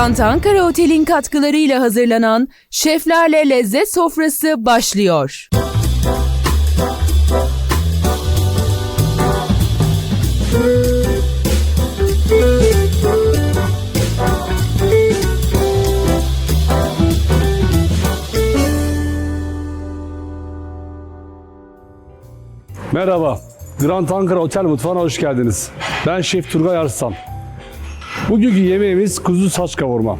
Grand Ankara Otel'in katkılarıyla hazırlanan Şeflerle Lezzet Sofrası başlıyor. Merhaba, Grand Ankara Otel Mutfağı'na hoş geldiniz. Ben Şef Turgay Arslan. Bugünkü yemeğimiz kuzu saç kavurma.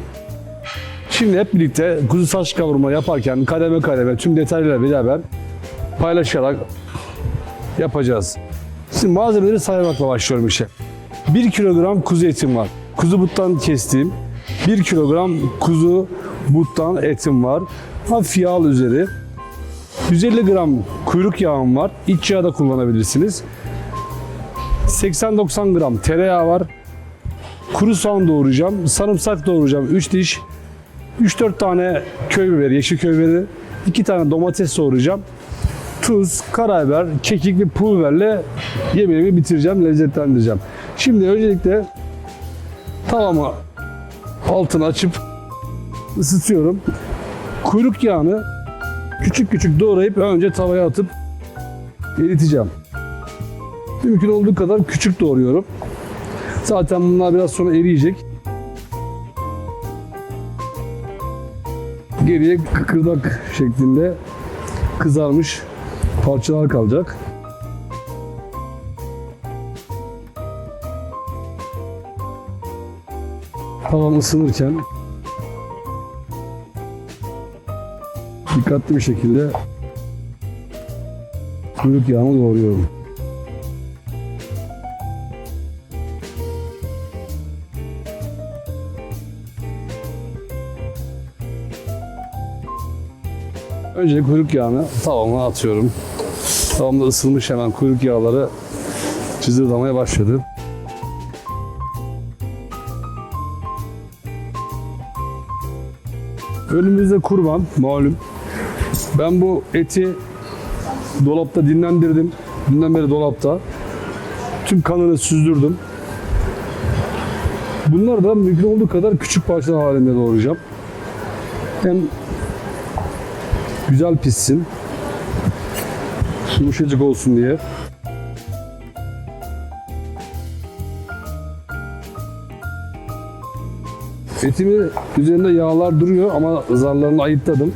Şimdi hep birlikte kuzu saç kavurma yaparken kademe kademe tüm detaylarıyla beraber paylaşarak yapacağız. Şimdi malzemeleri saymakla başlıyorum işe. 1 kilogram kuzu etim var. Kuzu buttan kestiğim 1 kilogram kuzu buttan etim var. Hafif yağlı üzeri. 150 gram kuyruk yağım var. İç yağ da kullanabilirsiniz. 80-90 gram tereyağı var. Kuru soğan doğrayacağım. Sarımsak doğrayacağım. 3 diş. 3-4 tane köy biberi, yeşil köy biberi. 2 tane domates doğrayacağım. Tuz, karabiber, kekik ve pul biberle yemeğimi bitireceğim, lezzetlendireceğim. Şimdi öncelikle tavamı altını açıp ısıtıyorum. Kuyruk yağını küçük küçük doğrayıp önce tavaya atıp eriteceğim. Mümkün olduğu kadar küçük doğruyorum. Zaten bunlar biraz sonra eriyecek. Geriye kıkırdak şeklinde kızarmış parçalar kalacak. Tavam ısınırken dikkatli bir şekilde kuyruk yağımı doğruyorum. Önce kuyruk yağını tavama atıyorum. Tavamda ısınmış hemen kuyruk yağları cızırdamaya başladı. Önümüzde kurban malum. Ben bu eti dolapta dinlendirdim. Dünden beri dolapta. Tüm kanını süzdürdüm. Bunları da mümkün olduğu kadar küçük parçalar halinde doğrayacağım. Hem güzel pişsin. Yumuşacık olsun diye. Etimi üzerinde yağlar duruyor ama zarlarını ayıtladım.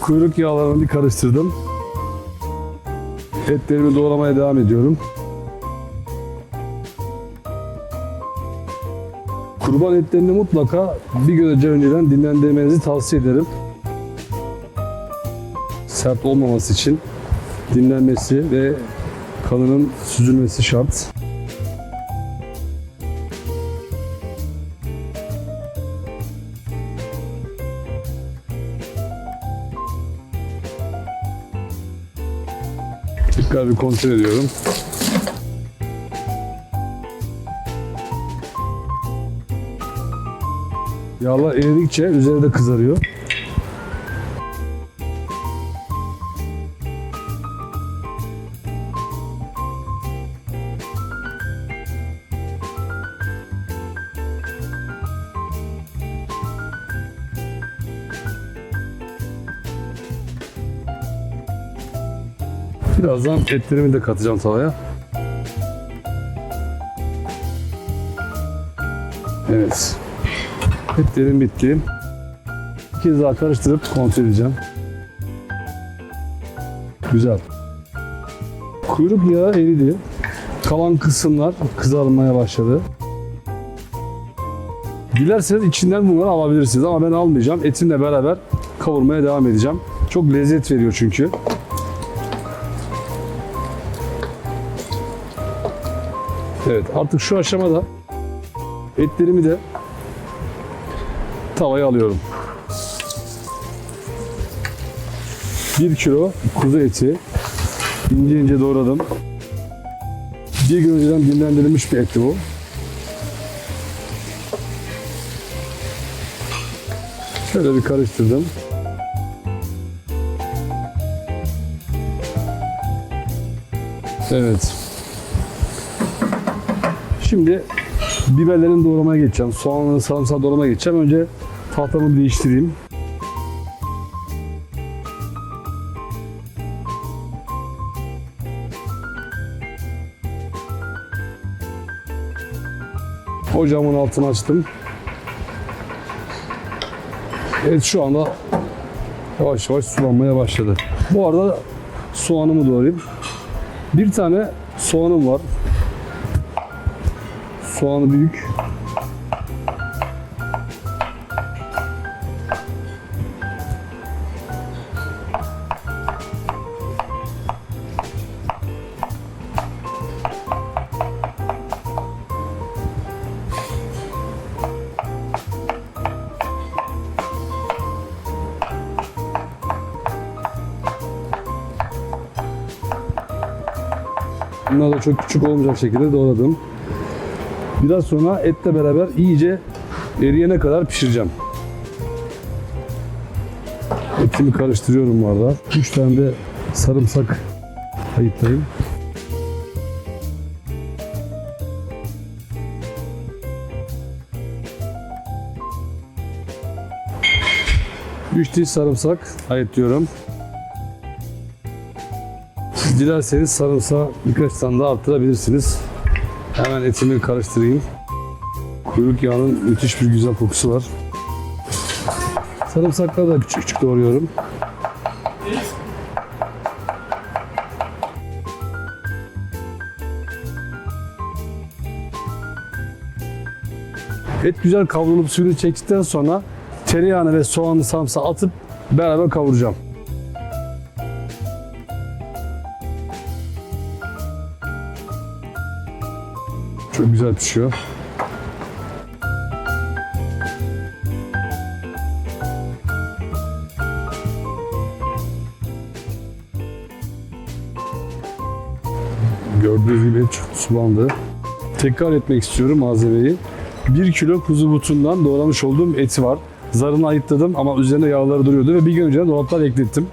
Kuyruk yağlarını bir karıştırdım. Etlerimi doğramaya devam ediyorum. Kurban etlerini mutlaka bir gece önceden dinlendirmenizi tavsiye ederim. Sert olmaması için dinlenmesi ve kanının süzülmesi şart. Tekrar bir kontrol ediyorum. Yağlar eridikçe üzeri de kızarıyor. Birazdan etlerimi de katacağım tavaya. Evet. Etlerim bitti. Bir kez daha karıştırıp kontrol edeceğim. Güzel. Kuyruk yağı eridi. Kalan kısımlar kızarmaya başladı. Dilerseniz içinden bunları alabilirsiniz ama ben almayacağım. Etimle beraber kavurmaya devam edeceğim. Çok lezzet veriyor çünkü. Evet artık şu aşamada etlerimi de tavaya alıyorum. 1 kilo kuzu eti ince ince doğradım. Bir gün önceden dinlendirilmiş bir etti bu. Şöyle bir karıştırdım. Evet. Şimdi biberlerin doğramaya geçeceğim. Soğanları sarımsağı doğramaya geçeceğim. Önce tahtamı değiştireyim. Ocağımın altını açtım. Evet şu anda yavaş yavaş sulanmaya başladı. Bu arada soğanımı doğrayayım. Bir tane soğanım var. Soğanı büyük. Bunlar da çok küçük olmayacak şekilde doğradım. Biraz sonra etle beraber iyice eriyene kadar pişireceğim. Etimi karıştırıyorum bu arada. 3 tane de sarımsak ayıklayayım. Üç diş sarımsak ayıklıyorum. Siz dilerseniz sarımsağı birkaç tane daha arttırabilirsiniz. Hemen etimi karıştırayım. Kuyruk yağının müthiş bir güzel kokusu var. Sarımsakları da küçük küçük doğruyorum. Et güzel kavrulup suyunu çektikten sonra tereyağını ve soğanlı sarımsağı atıp beraber kavuracağım. Çok güzel pişiyor. Gördüğünüz gibi çok sulandı. Tekrar etmek istiyorum malzemeyi. 1 kilo kuzu butundan doğramış olduğum eti var. Zarını ayıtladım ama üzerinde yağları duruyordu ve bir gün önceden dolapta beklettim.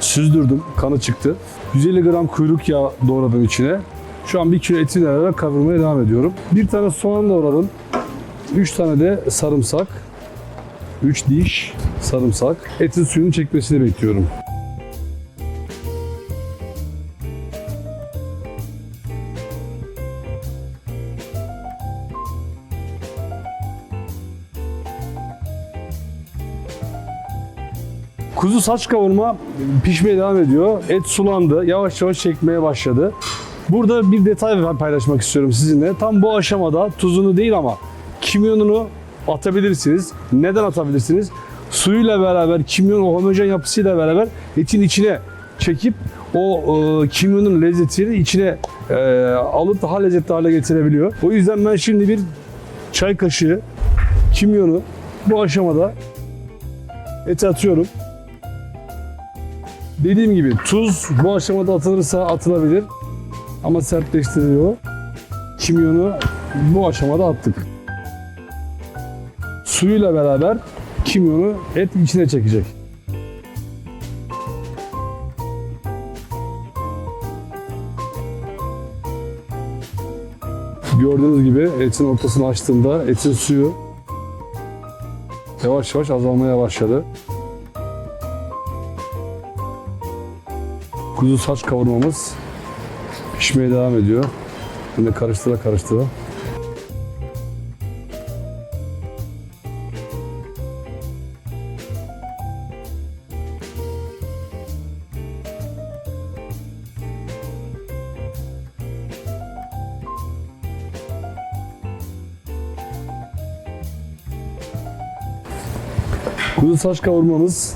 Süzdürdüm, kanı çıktı. 150 gram kuyruk yağı doğradım içine. Şu an 1 kilo etin beraber kavurmaya devam ediyorum. Bir tane soğan doğradım. 3 tane de sarımsak. 3 diş sarımsak. Etin suyunu çekmesini bekliyorum. Kuzu saç kavurma pişmeye devam ediyor. Et sulandı. Yavaş yavaş çekmeye başladı. Burada bir detay paylaşmak istiyorum sizinle. Tam bu aşamada tuzunu değil ama kimyonunu atabilirsiniz. Neden atabilirsiniz? Suyuyla beraber, kimyon o homojen yapısıyla beraber etin içine çekip o e, kimyonun lezzetini içine e, alıp daha lezzetli hale getirebiliyor. O yüzden ben şimdi bir çay kaşığı kimyonu bu aşamada ete atıyorum. Dediğim gibi tuz bu aşamada atılırsa atılabilir. Ama sertleştiriyor. Kimyonu bu aşamada attık. Suyuyla beraber kimyonu et içine çekecek. Gördüğünüz gibi etin ortasını açtığımda etin suyu yavaş yavaş azalmaya başladı. Kuzu saç kavurmamız pişmeye devam ediyor. Yine karıştıra karıştıra. Kuzu saç kavurmamız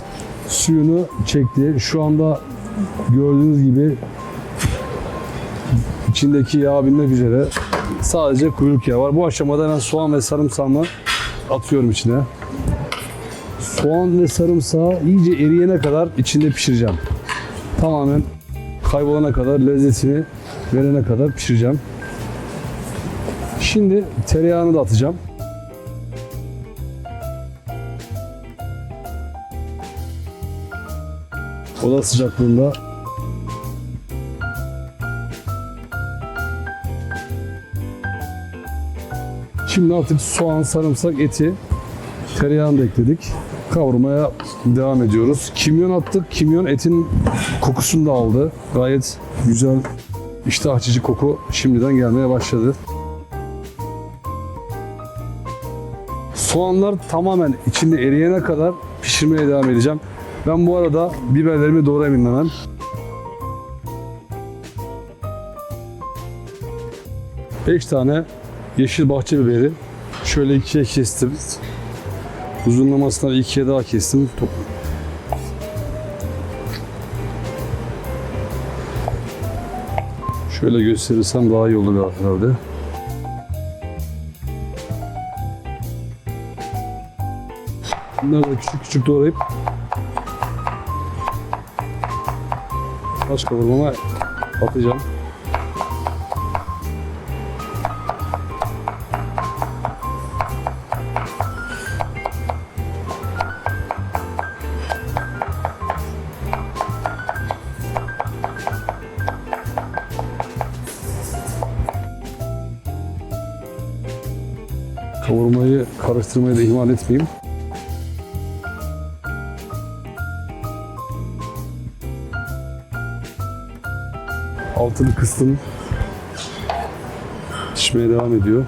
suyunu çekti. Şu anda gördüğünüz gibi içindeki yağ binmek üzere sadece kuyruk yağı var. Bu aşamada ben soğan ve sarımsağımı atıyorum içine. Soğan ve sarımsağı iyice eriyene kadar içinde pişireceğim. Tamamen kaybolana kadar lezzetini verene kadar pişireceğim. Şimdi tereyağını da atacağım. Oda sıcaklığında Şimdi artık soğan, sarımsak, eti, tereyağını da ekledik. Kavurmaya devam ediyoruz. Kimyon attık. Kimyon etin kokusunu da aldı. Gayet güzel iştah açıcı koku şimdiden gelmeye başladı. Soğanlar tamamen içinde eriyene kadar pişirmeye devam edeceğim. Ben bu arada biberlerimi doğrayayım hemen. Beş tane yeşil bahçe biberi şöyle ikiye kestim. Uzunlamasına ikiye daha kestim. Top- Şöyle gösterirsem daha iyi olur herhalde. Bunları da küçük küçük doğrayıp taş kavurmama atacağım. Kavurmayı karıştırmayı da ihmal etmeyeyim. Altını kıstım. Pişmeye devam ediyor.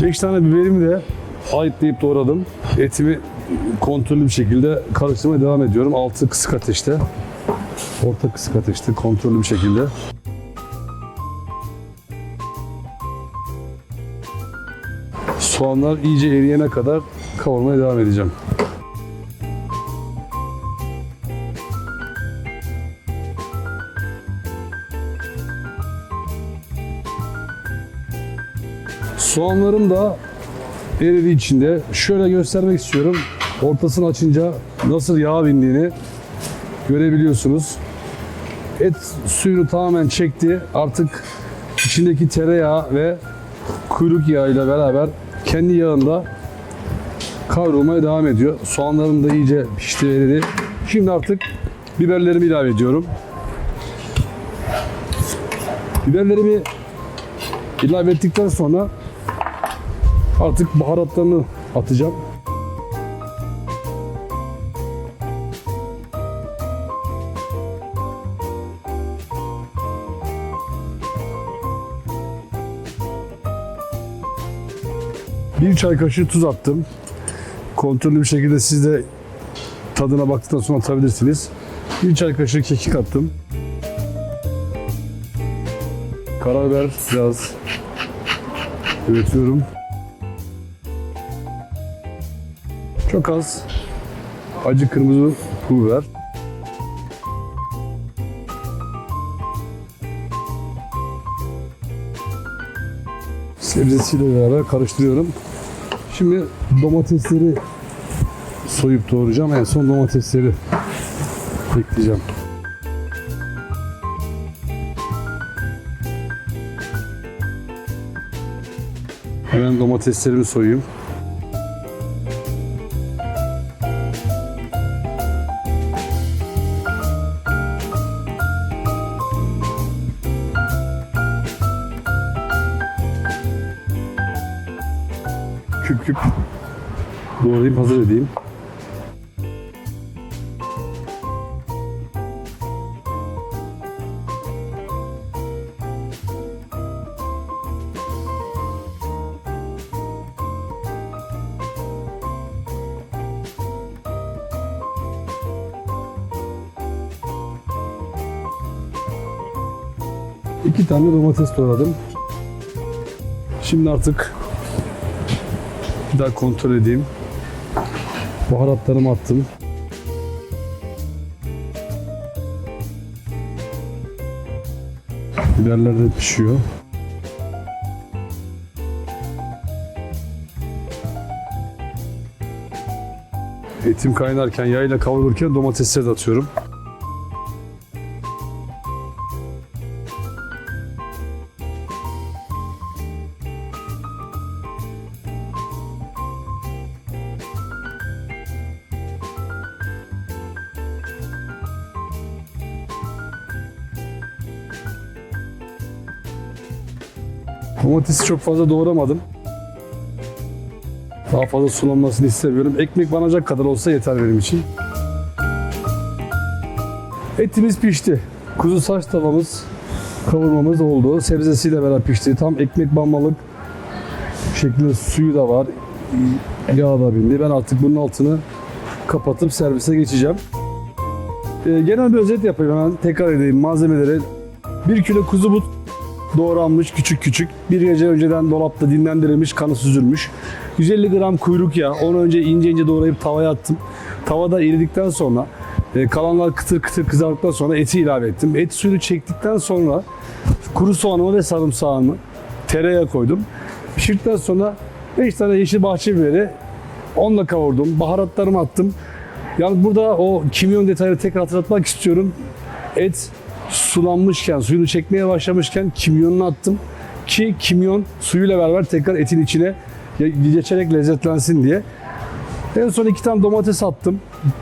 Beş tane biberimi de ayıtlayıp doğradım. Etimi kontrollü bir şekilde karıştırmaya devam ediyorum. Altı kısık ateşte. Orta kısık ateşte kontrollü bir şekilde. Soğanlar iyice eriyene kadar kavurmaya devam edeceğim. Soğanlarım da eridi içinde. Şöyle göstermek istiyorum. Ortasını açınca nasıl yağ bindiğini görebiliyorsunuz. Et suyunu tamamen çekti. Artık içindeki tereyağı ve kuyruk yağıyla beraber kendi yağında kavrulmaya devam ediyor. Soğanlarım da iyice pişti eridi. Şimdi artık biberlerimi ilave ediyorum. Biberlerimi ilave ettikten sonra Artık baharatlarını atacağım. Bir çay kaşığı tuz attım. Kontrollü bir şekilde siz de tadına baktıktan sonra atabilirsiniz. Bir çay kaşığı kekik attım. Karabiber biraz üretiyorum. Çok az acı kırmızı pul biber. Sebzesiyle beraber karıştırıyorum. Şimdi domatesleri soyup doğrayacağım. En son domatesleri ekleyeceğim. Hemen domateslerimi soyayım. Doğrayıp hazır edeyim. İki tane domates doğradım. Şimdi artık bir daha kontrol edeyim. Baharatlarımı attım. Biberler pişiyor. Etim kaynarken yayla kavrulurken domatesleri de atıyorum. Domatesi çok fazla doğramadım. Daha fazla sulanmasını istemiyorum. Ekmek banacak kadar olsa yeter benim için. Etimiz pişti. Kuzu saç tavamız, kavurmamız oldu. Sebzesiyle beraber pişti. Tam ekmek banmalık şeklinde suyu da var. Yağ da bindi. Ben artık bunun altını kapatıp servise geçeceğim. Ee, genel bir özet yapayım hemen. Tekrar edeyim malzemeleri. 1 kilo kuzu but doğranmış küçük küçük. Bir gece önceden dolapta dinlendirilmiş, kanı süzülmüş. 150 gram kuyruk yağı. Onu önce ince ince doğrayıp tavaya attım. Tavada eridikten sonra e, kalanlar kıtır kıtır kızardıktan sonra eti ilave ettim. Et suyunu çektikten sonra kuru soğanımı ve sarımsağımı tereyağı koydum. Pişirdikten sonra 5 tane yeşil bahçe biberi onunla kavurdum. Baharatlarımı attım. Yalnız burada o kimyon detayını tekrar hatırlatmak istiyorum. Et sulanmışken, suyunu çekmeye başlamışken kimyonunu attım. Ki kimyon suyuyla beraber tekrar etin içine geçerek lezzetlensin diye. En son iki tane domates attım.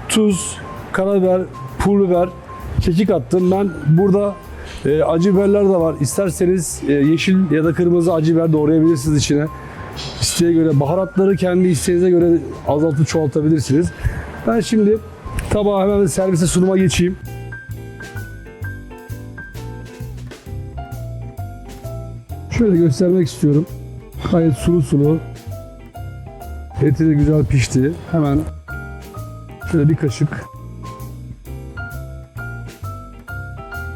Tuz, karabiber, pul biber, kekik attım. Ben burada e, acı biberler de var. İsterseniz e, yeşil ya da kırmızı acı biber doğrayabilirsiniz içine. İsteğe göre baharatları kendi isteğinize göre azaltıp çoğaltabilirsiniz. Ben şimdi tabağa hemen servise sunuma geçeyim. Şöyle göstermek istiyorum. Gayet sulu sulu. Eti de güzel pişti. Hemen şöyle bir kaşık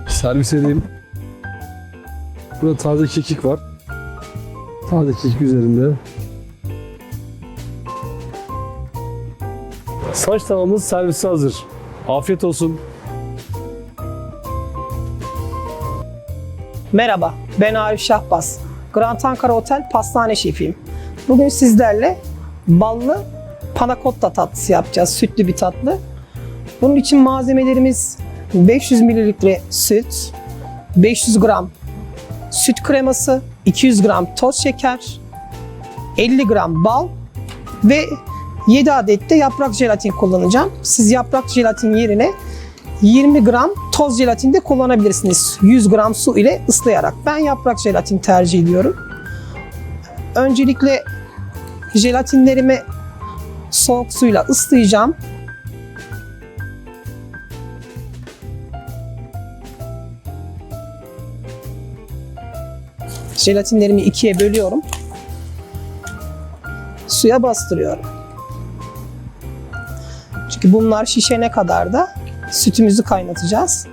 servis edeyim. Burada taze kekik var. Taze kekik üzerinde. Saç tavamız servise hazır. Afiyet olsun. Merhaba, ben Arif Şahbaz. Grand Ankara Otel pastane şefiyim. Bugün sizlerle ballı panakotta tatlısı yapacağız. Sütlü bir tatlı. Bunun için malzemelerimiz 500 mililitre süt, 500 gram süt kreması, 200 gram toz şeker, 50 gram bal ve 7 adet de yaprak jelatin kullanacağım. Siz yaprak jelatin yerine 20 gram toz jelatin de kullanabilirsiniz. 100 gram su ile ıslayarak. Ben yaprak jelatin tercih ediyorum. Öncelikle jelatinlerimi soğuk suyla ıslayacağım. Jelatinlerimi ikiye bölüyorum. Suya bastırıyorum. Çünkü bunlar şişene kadar da sütümüzü kaynatacağız.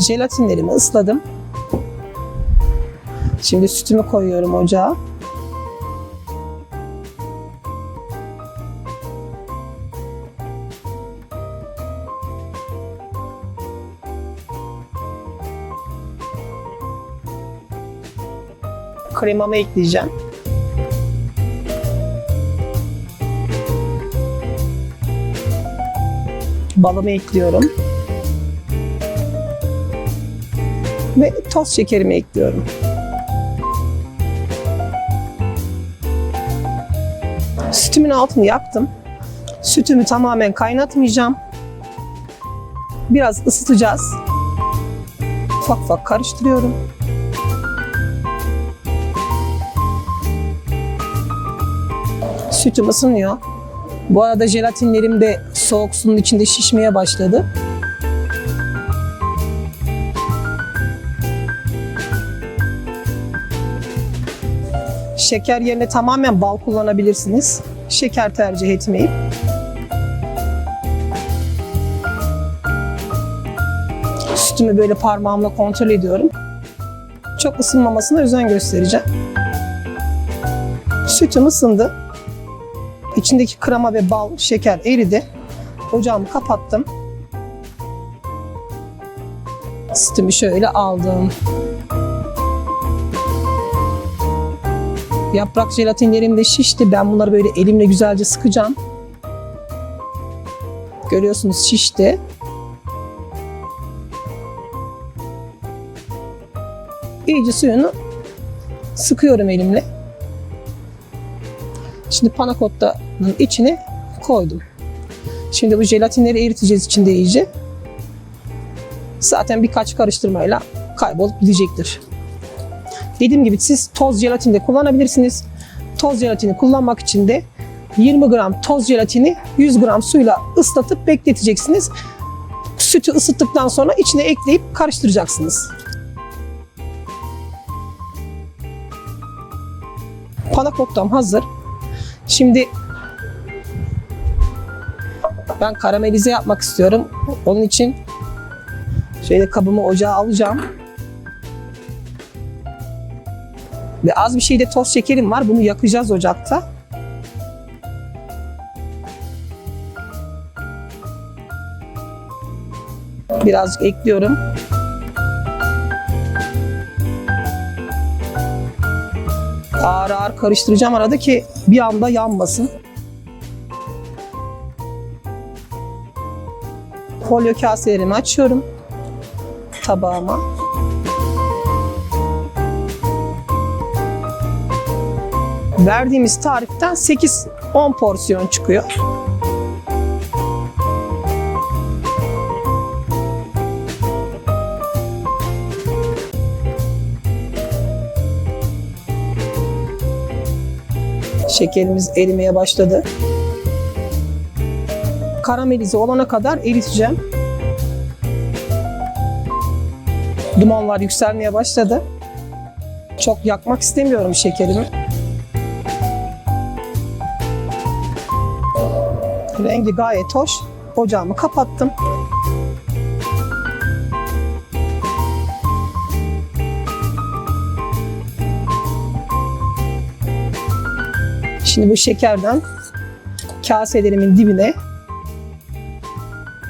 Jelatinlerimi ısladım. Şimdi sütümü koyuyorum ocağa. Kremamı ekleyeceğim. Balımı ekliyorum. Ve toz şekerimi ekliyorum. Sütümün altını yaktım. Sütümü tamamen kaynatmayacağım. Biraz ısıtacağız. Ufak ufak karıştırıyorum. Sütüm ısınıyor. Bu arada jelatinlerim de soğuk suyun içinde şişmeye başladı. Şeker yerine tamamen bal kullanabilirsiniz. Şeker tercih etmeyin. Sütümü böyle parmağımla kontrol ediyorum. Çok ısınmamasına özen göstereceğim. Sütüm ısındı. İçindeki krema ve bal, şeker eridi. Ocağımı kapattım. Sütümü şöyle aldım. Yaprak jelatinlerim de şişti. Ben bunları böyle elimle güzelce sıkacağım. Görüyorsunuz şişti. İyice suyunu sıkıyorum elimle. Şimdi panakottanın içine koydum. Şimdi bu jelatinleri eriteceğiz içinde iyice. Zaten birkaç karıştırmayla kaybolup gidecektir. Dediğim gibi siz toz jelatin de kullanabilirsiniz. Toz jelatini kullanmak için de 20 gram toz jelatini 100 gram suyla ıslatıp bekleteceksiniz. Sütü ısıttıktan sonra içine ekleyip karıştıracaksınız. Panakottam hazır. Şimdi ben karamelize yapmak istiyorum. Onun için şöyle kabımı ocağa alacağım. Ve az bir şey de toz şekerim var. Bunu yakacağız ocakta. Birazcık ekliyorum. Ağır ağır karıştıracağım arada ki bir anda yanmasın. Folyo kaselerimi açıyorum tabağıma. Verdiğimiz tariften 8-10 porsiyon çıkıyor. Şekerimiz erimeye başladı. Karamelize olana kadar eriteceğim. Dumanlar yükselmeye başladı. Çok yakmak istemiyorum şekerimi. Rengi gayet hoş. Ocağımı kapattım. Şimdi bu şekerden kaselerimin dibine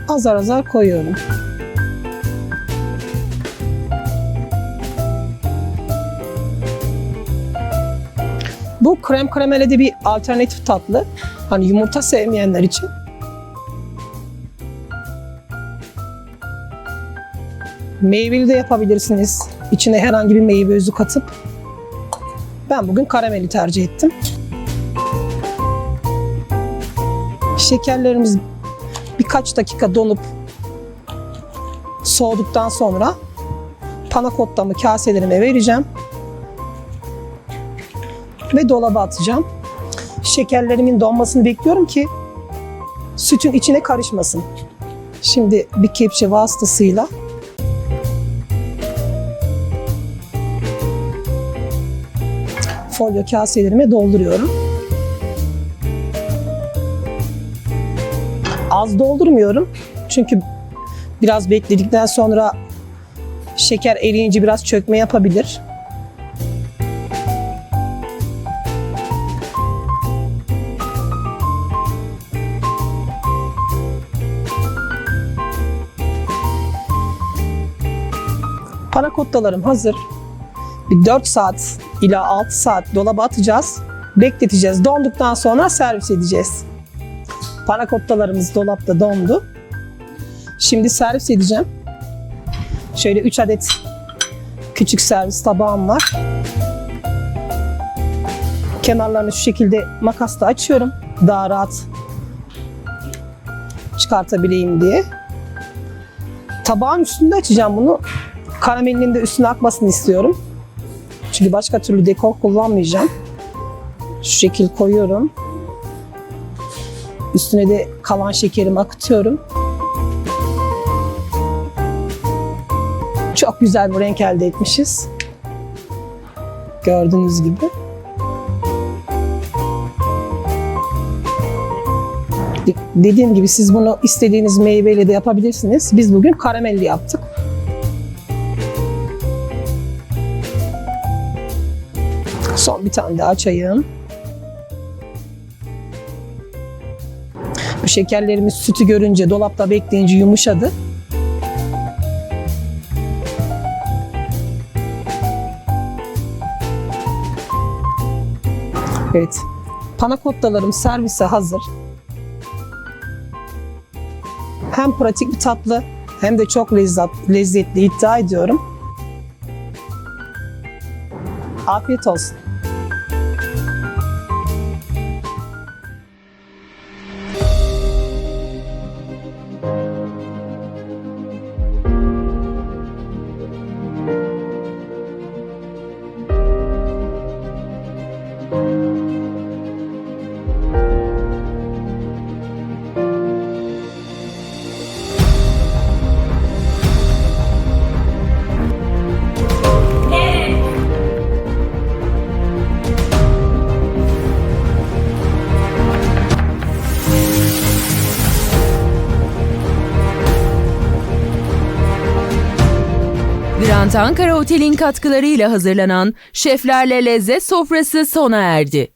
azar azar koyuyorum. Bu krem karamele de bir alternatif tatlı. Hani yumurta sevmeyenler için. Meyveli de yapabilirsiniz. İçine herhangi bir meyve özü katıp. Ben bugün karameli tercih ettim. Şekerlerimiz birkaç dakika donup soğuduktan sonra panakottamı kaselerime vereceğim ve dolaba atacağım. Şekerlerimin donmasını bekliyorum ki sütün içine karışmasın. Şimdi bir kepçe vasıtasıyla folyo kaselerime dolduruyorum. Az doldurmuyorum. Çünkü biraz bekledikten sonra şeker eriyince biraz çökme yapabilir. Panakottalarım hazır. Bir 4 saat ila 6 saat dolaba atacağız. Bekleteceğiz. Donduktan sonra servis edeceğiz. Panakottalarımız dolapta dondu. Şimdi servis edeceğim. Şöyle 3 adet küçük servis tabağım var. Kenarlarını şu şekilde makasla açıyorum. Daha rahat çıkartabileyim diye. Tabağın üstünde açacağım bunu. Karamelinin de üstüne akmasını istiyorum. Çünkü başka türlü dekor kullanmayacağım. Şu şekil koyuyorum. Üstüne de kalan şekerimi akıtıyorum. Çok güzel bir renk elde etmişiz. Gördüğünüz gibi. De- Dediğim gibi siz bunu istediğiniz meyveyle de yapabilirsiniz. Biz bugün karamelli yaptık. Son bir tane daha açayım. Şekerlerimiz sütü görünce, dolapta bekleyince yumuşadı. Evet. Panakottalarım servise hazır. Hem pratik bir tatlı hem de çok lezzet, lezzetli iddia ediyorum. Afiyet olsun. Grand Ankara Otel'in katkılarıyla hazırlanan Şeflerle Lezzet Sofrası sona erdi.